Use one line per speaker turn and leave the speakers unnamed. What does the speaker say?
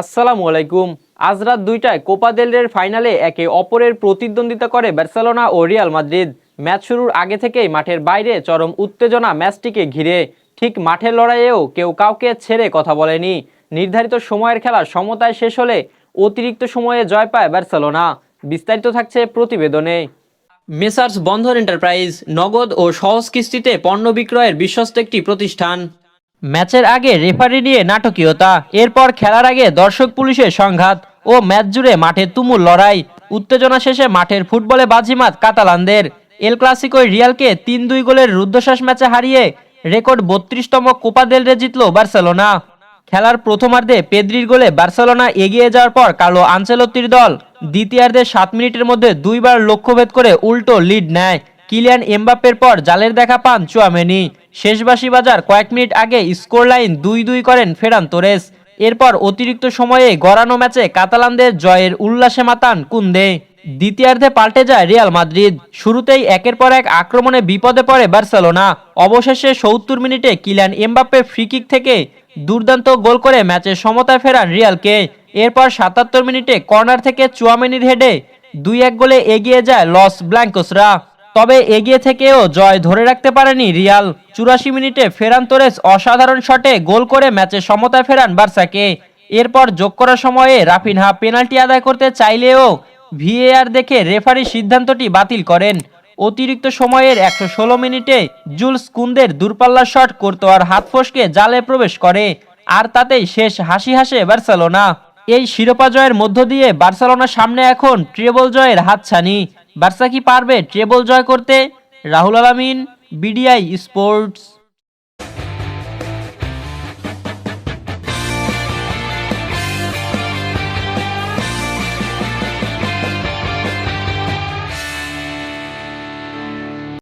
আসসালামু আলাইকুম। আজ রাত দুইটায় কোপা দেল রের ফাইনালে একে অপরের প্রতিদ্বন্দ্বিতা করে বার্সেলোনা ও রিয়াল মাদ্রিদ ম্যাচ শুরুর আগে থেকেই মাঠের বাইরে চরম উত্তেজনা ম্যাচটিকে ঘিরে। ঠিক মাঠের লড়াইয়েও কেউ কাউকে ছেড়ে কথা বলেনি। নির্ধারিত সময়ের খেলা সমতায় শেষ হলে অতিরিক্ত সময়ে জয় পায় বার্সেলোনা। বিস্তারিত থাকছে প্রতিবেদনে। মেসার্স বন্ধন এন্টারপ্রাইজ, নগদ ও সহজ কিস্তিতে পণ্য বিক্রয়ের বিশ্বস্ত একটি প্রতিষ্ঠান। ম্যাচের আগে রেফারি নিয়ে নাটকীয়তা, এরপর খেলার আগে দর্শক পুলিশের সংঘাত ও ম্যাচ জুড়ে মাঠে তুমুল লড়াই, উত্তেজনা শেষে মাঠের ফুটবলে বাজিমাত কাতালানদের। এল ক্লাসিকোয় রিয়ালকে তিন দুই গোলের রুদ্ধশ্বাস ম্যাচে হারিয়ে রেকর্ড বত্রিশতম কোপা দেল রে জিতল বার্সেলোনা। খেলার প্রথমার্ধে পেদ্রির গোলে বার্সেলোনা এগিয়ে যাওয়ার পর কালো আনচেলত্তির দল দ্বিতীয়ার্ধে সাত মিনিটের মধ্যে দুইবার লক্ষ্যভেদ করে উল্টো লিড নেয়। কিলিয়ান এমবাপ্পের পর জালের দেখা পান চুয়ামেনি। শেষবাসী বাজার কয়েক মিনিট আগে স্কোর লাইন দুই দুই করেন ফেরান তোরেস। এরপর অতিরিক্ত সময়ে গড়ানো ম্যাচে কাতালানদের জয়ের উল্লাসে মাতান কুন্দে। দ্বিতীয়ার্ধে পাল্টে যায় রিয়াল মাদ্রিদ। শুরুতেই একের পর এক আক্রমণে বিপদে পড়ে বার্সেলোনা। অবশেষে সত্তর মিনিটে কিলিয়ান এমবাপ্পে ফ্রিকিক থেকে দুর্দান্ত গোল করে ম্যাচে সমতায় ফেরান রিয়ালকে। এরপর সাতাত্তর মিনিটে কর্নার থেকে চুয়ামেনির হেডে দুই এক গোলে এগিয়ে যায় লস ব্ল্যাঙ্কোসরা। তবে এগিয়ে থেকেও জয় ধরে রাখতে পারেনি রিয়াল। চুরাশি মিনিটে ফেরান তোরেস অসাধারণ শটে গোল করে ম্যাচে সমতায় ফেরান বার্সাকে। এরপর যোগ করার সময়ে রাফিনহা পেনাল্টি আদায় করতে চাইলেও ভিএআর দেখে রেফারি সিদ্ধান্তটি বাতিল করেন। অতিরিক্ত সময়ের একশো ষোলো মিনিটে জুলস কুন্দের দূরপাল্লার শট কোর্তোয়ার হাত ফসকে জালে প্রবেশ করে, আর তাতেই শেষ হাসি হাসে বার্সেলোনা। এই শিরোপা জয়ের মধ্য দিয়ে বার্সেলোনার সামনে এখন ট্রেবল জয়ের হাতছানি। বার্সা কি পারবে? ট্রেবল জয় করতে? রাহুল আলামিন বিডিআই স্পোর্টস।